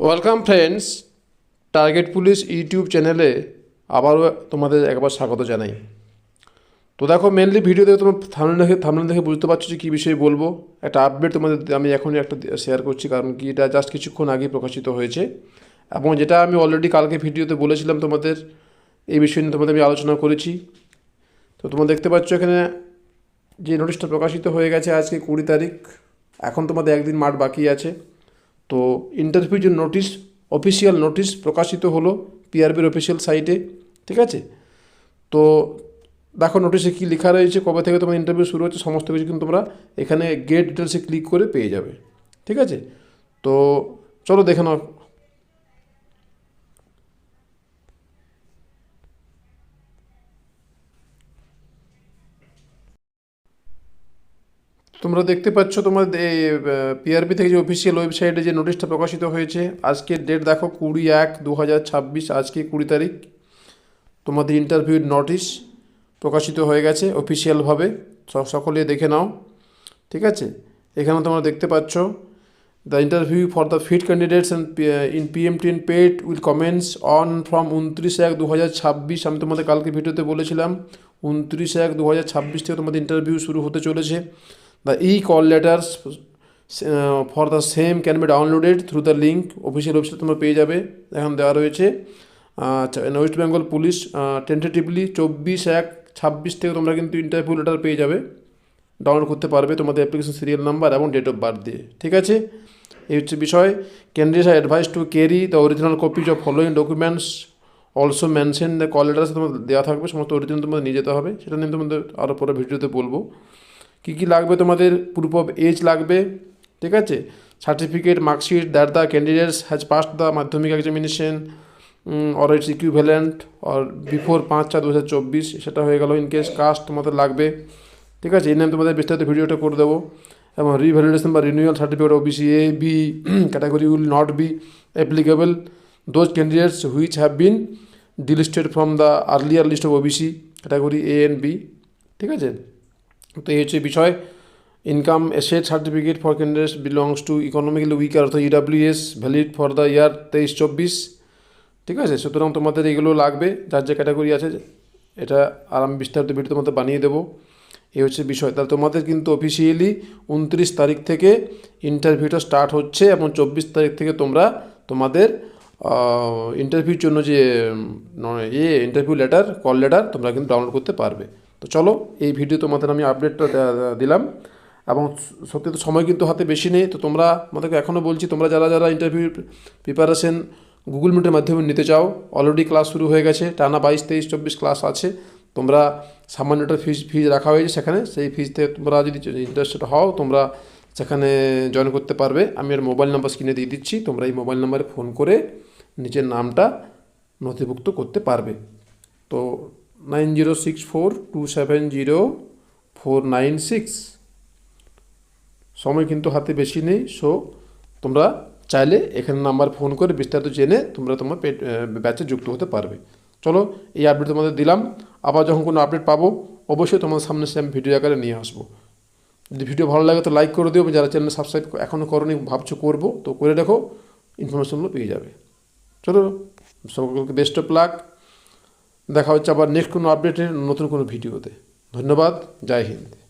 Welcome friends target police YouTube চ্যানেলে আবারও তোমাদের একবার স্বাগত জানাই। তো দেখো মেনলি ভিডিও দেখে তোমার থামলে দেখে থামলে দেখে বুঝতে পারছ যে কী বিষয়ে বলব। একটা আপডেট তোমাদের আমি এখনই একটা শেয়ার করছি, কারণ কি এটা জাস্ট কিছুক্ষণ আগে প্রকাশিত হয়েছে। এবং যেটা আমি অলরেডি কালকে ভিডিওতে বলেছিলাম তোমাদের, এই বিষয় নিয়ে তোমাদের আমি আলোচনা করেছি। তো তোমরা দেখতে পাচ্ছ এখানে যে নোটিশটা প্রকাশিত হয়ে গেছে আজকে কুড়ি তারিখ। এখন তোমাদের একদিন মাঠ বাকি আছে। তো ইন্টারভিউ যে নোটিশ অফিসিয়াল নোটিশ প্রকাশিত হলো পিআরবির অফিসিয়াল সাইটে ঠিক আছে? তো দেখো নোটিশে কী লেখা রয়েছে, কবে থেকে তোমার ইন্টারভিউ শুরু হচ্ছে, সমস্ত কিছু কিন্তু তোমরা এখানে গেট ডিটেলসে ক্লিক করে পেয়ে যাবে, ঠিক আছে? তো চলো দেখে নাও তোমরা দেখতে পাচ্ছ তোমার এই পিআরপি থেকে যে অফিসিয়াল ওয়েবসাইটে যে নোটিশটা প্রকাশিত হয়েছে, আজকের ডেট দেখো কুড়ি এক দু হাজার ছাব্বিশ, আজকে কুড়ি তারিখ। তোমাদের ইন্টারভিউর নোটিশ প্রকাশিত হয়ে গেছে অফিসিয়ালভাবে সকলে দেখে নাও, ঠিক আছে? এখানে তোমরা দেখতে পাচ্ছ the interview for the fit candidates in PMT in PET will commence on from উনত্রিশ এক দু হাজার ছাব্বিশ, আমি তোমাদের কালকে ভিডিওতে বলেছিলাম, উনত্রিশ এক দু হাজার ছাব্বিশ থেকে তোমাদের ইন্টারভিউ শুরু হতে চলেছে। The e call letters for the same can be downloaded through the link official website তোমরা পেয়ে যাবে। এখন দেওয়া রয়েছে আচ্ছা ওয়েস্ট বেঙ্গল পুলিশ টেন্টেটিভলি চব্বিশ এক ছাব্বিশ থেকে তোমরা কিন্তু ইন্টারভিউ লেটার পেয়ে যাবে। ডাউনলোড করতে পারবে তোমাদের অ্যাপ্লিকেশন সিরিয়াল নাম্বার এবং ডেট অফ বার্থ দিয়ে। ঠিক আছে? এই হচ্ছে বিষয়। Candidates are advise to carry the original copies of following documents also mention the call letters তোমাদের দেওয়া থাকবে, সমস্ত অরিজিনাল তোমাদের নিয়ে যেতে হবে। সেটা নিয়ে তোমাদের আরও পরে ভিডিওতে বলব। কী কী লাগবে তোমাদের? প্রুফ অফ এজ লাগবে, ঠিক আছে? Certificate marksheet that the candidates has passed the Madhyamik examination or its equivalent or before পাঁচ চার দু হাজার চব্বিশ, সেটা হয়ে গেল ইন কেস কাস্ট তোমাদের লাগবে, ঠিক আছে? এই নিয়ে আমি তোমাদের বিস্তারিত ভিডিওটা করে দেবো। এবং রিভ্যালিডেশন বা renewal certificate OBC A B category will not be applicable those candidates which have been delisted from the earlier list of OBC category A and B ঠিক আছে? তো এই হচ্ছে বিষয়। Income asset certificate for candidates belongs to economically weaker অর্থাৎ EWS valid for the year তেইশ চব্বিশ। ঠিক আছে? সুতরাং তোমাদের এগুলো লাগবে, যার যে ক্যাটাগরি আছে, এটা আর আমি বিস্তারিত ভিডিও তোমাদের বানিয়ে দেবো। এই হচ্ছে বিষয়। তাহলে তোমাদের কিন্তু অফিসিয়ালি উনত্রিশ তারিখ থেকে ইন্টারভিউটা স্টার্ট হচ্ছে এবং চব্বিশ তারিখ থেকে তোমরা তোমাদের ইন্টারভিউর জন্য যে ইয়ে ইন্টারভিউ লেটার কল লেটার তোমরা কিন্তু ডাউনলোড করতে পারবে। তো চলো, এই ভিডিও তোমাদের আমি আপডেটটা দিলাম। এবং সত্যি তো সময় কিন্তু হাতে বেশি নেই, তো তোমরা আমাদেরকে এখনও বলছি, তোমরা যারা যারা ইন্টারভিউ প্রিপারেশন গুগল মিটের মাধ্যমে নিতে চাও অলরেডি ক্লাস শুরু হয়ে গেছে, টানা বাইশ, তেইশ, চব্বিশ ক্লাস আছে, তোমরা সামান্য একটা ফিজ ফিজ রাখা হয়েছে সেখানে, সেই ফিজতে তোমরা যদি ইন্টারেস্টেড হও, তোমরা সেখানে জয়েন করতে পারবে। আমি আর মোবাইল নাম্বার স্ক্রিনে দিয়ে দিচ্ছি, তোমরা এই মোবাইল নাম্বারে ফোন করে, নিজের নামটা নথিভুক্ত করতে পারবে। তো nine zero six four two seven zero four nine six. সময় কিন্তু হাতে বেশি নেই সো তোমরা চাইলে এখানে নাম্বার ফোন করে বিস্তারিত জেনে তোমরা তোমার পেট ব্যাচে যুক্ত হতে পারবে। চলো, এই আপডেট তোমাদের দিলাম। আবার যখন কোনো আপডেট পাবো, অবশ্যই তোমাদের সামনে সে আমি ভিডিও আকারে নিয়ে আসব। যদি ভিডিও ভালো লাগে তো লাইক করে দিও যারা চ্যানেল সাবস্ক্রাইব এখনও করনি, ভাবছ করব, তো করে দেখো ইনফরমেশনগুলো পেয়ে যাবে। চলো, সকলকে বেস্ট অফ লাক দেখা হচ্ছে আবার নেক্সট কোনো আপডেটের নতুন কোনো ভিডিওতে। ধন্যবাদ জয় হিন্দ।